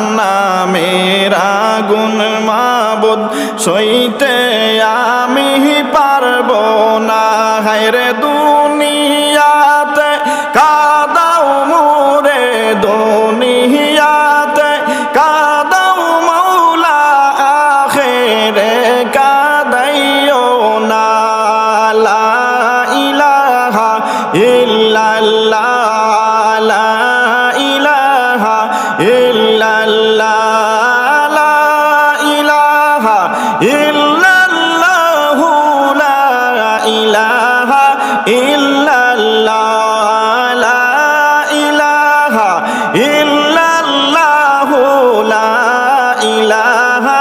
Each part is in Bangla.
জাহান্নামের আগুন মাবুদ সইতে আমি ইল্লাল্লাহু লা ইলাহা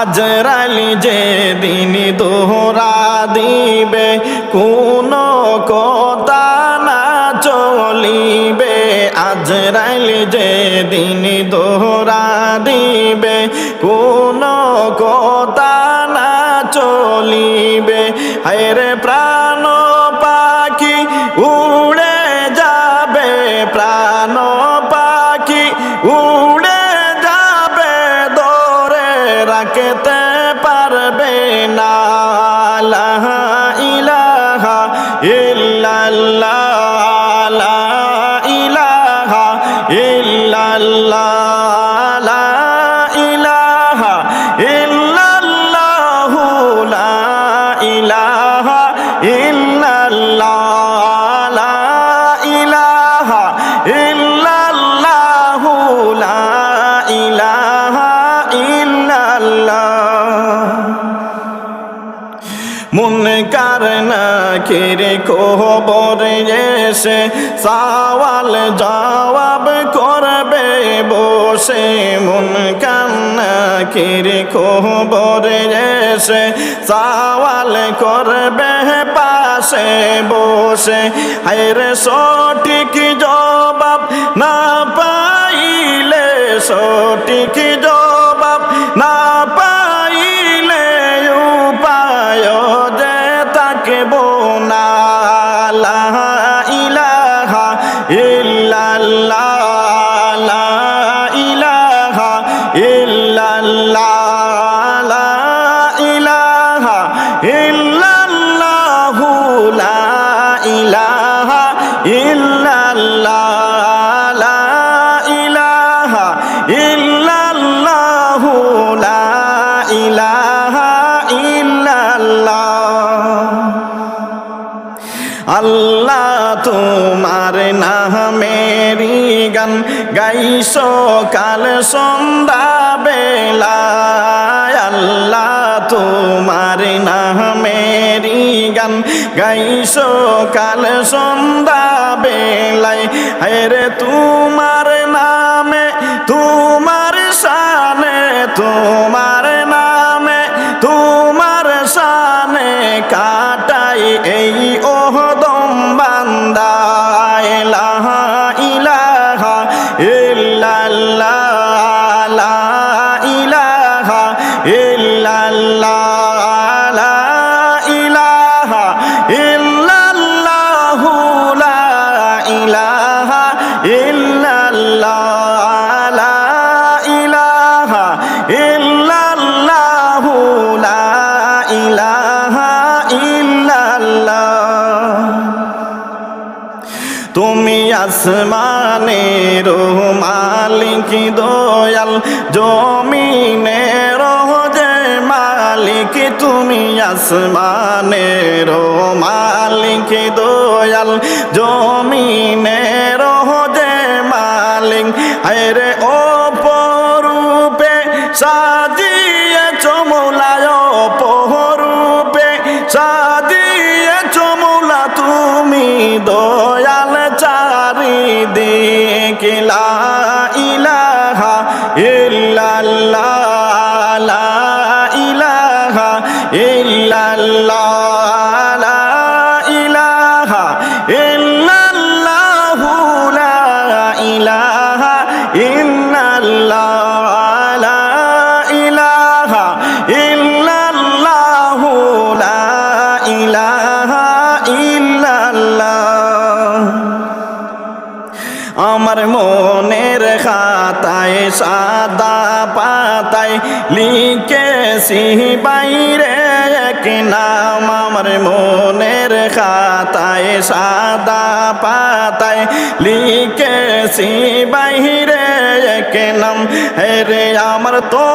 আজরালি যে দিন দোহরা দিবে, কোন কথা না চলিবে। আজরালি যে দিন দোহরা দিবে কোন পারবে না কেরে খবর এসে সওয়াল জবাব করবে বসে মন কান্না কেরে খবর এসে সওয়াল করবে পাশে বসে। হায়রে সঠিক জবাব না পাইলে সঠিক আল্লাহ তোমার নামেরি গান গাইছো কাল সন্ধ্যা বেলায় আল্লাহ, তোমার নামেরি গান গাইছো কাল সন্ধ্যা বেলায় হেরে তোমার নামে তোমার শানে তোমার আসমানের মালিক দয়াল জমিনের যে মালিক তুমি আসমানের মালিক দয়াল জমিনের সাদা পাতায় লিখেছি, বাইরে এক নাম আমার মনের খাতায়? সাদা পাতায় লিখেছি, বাইরে এক নাম? রে আমার তো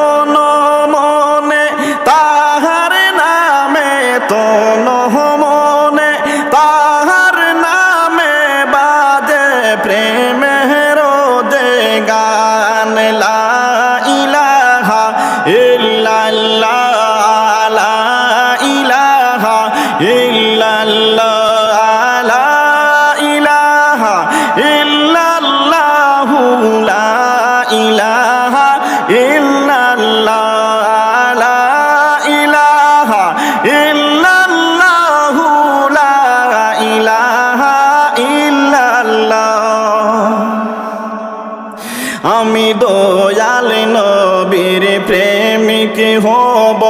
আমি দয়াল নবীর প্রেমিক হব,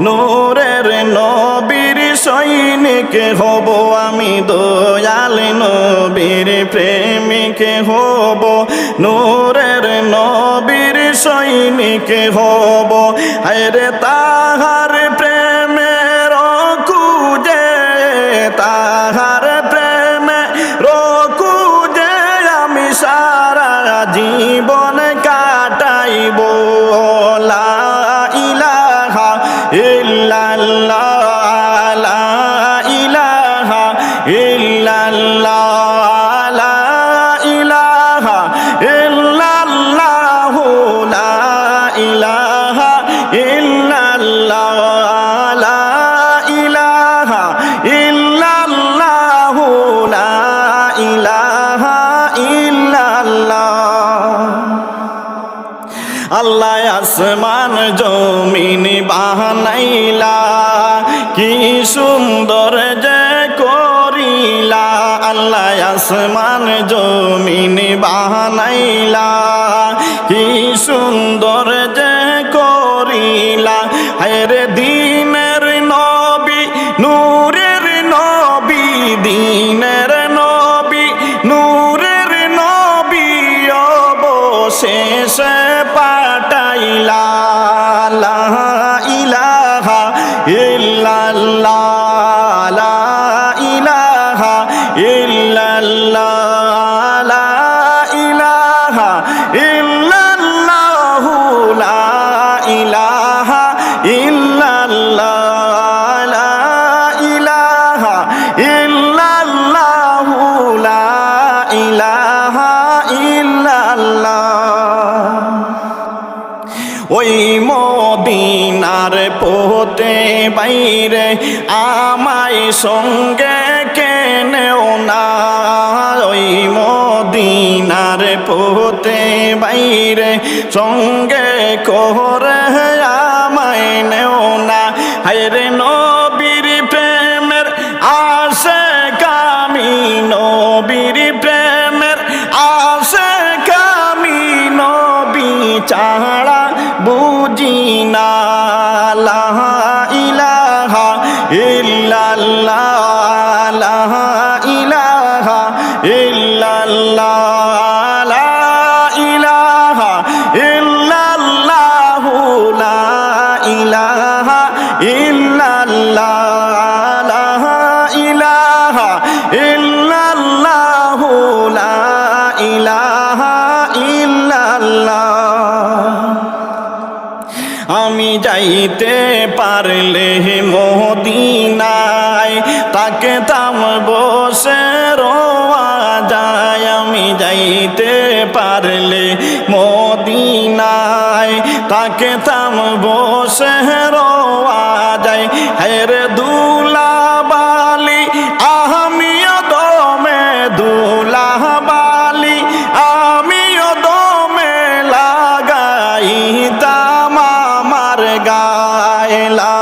নূরের নবীর সৈনিক হব। আমি দয়াল নবীর প্রেমিক হব, নূরের সৈনিক হব আরে তাহার প্রেমের কুজে তাহার প্রেমে রকুজে আমি সারা জীবন আল্লাহ আসমান জমিন বাহানাইলা কি সুন্দর যে করিলা। আল্লাহ আসমান জমিন বাহানাইলা অবশেষে পাঠাইলা বাইরে, আমায় সঙ্গে কেনেও না। ওই মদিনার পোতে বাইরে, সঙ্গে করে আমায় নেও না। হায়রে নবীর প্রেমের আশে কামি, নবীর প্রেমের আশে কামি, নবী চাড়া যাইতে পারলে মদিনায় তাকে তাম বসে রোয়া যায় আমি যাইতে পারলে মদিনায় তাকে তাম বসে গায়লা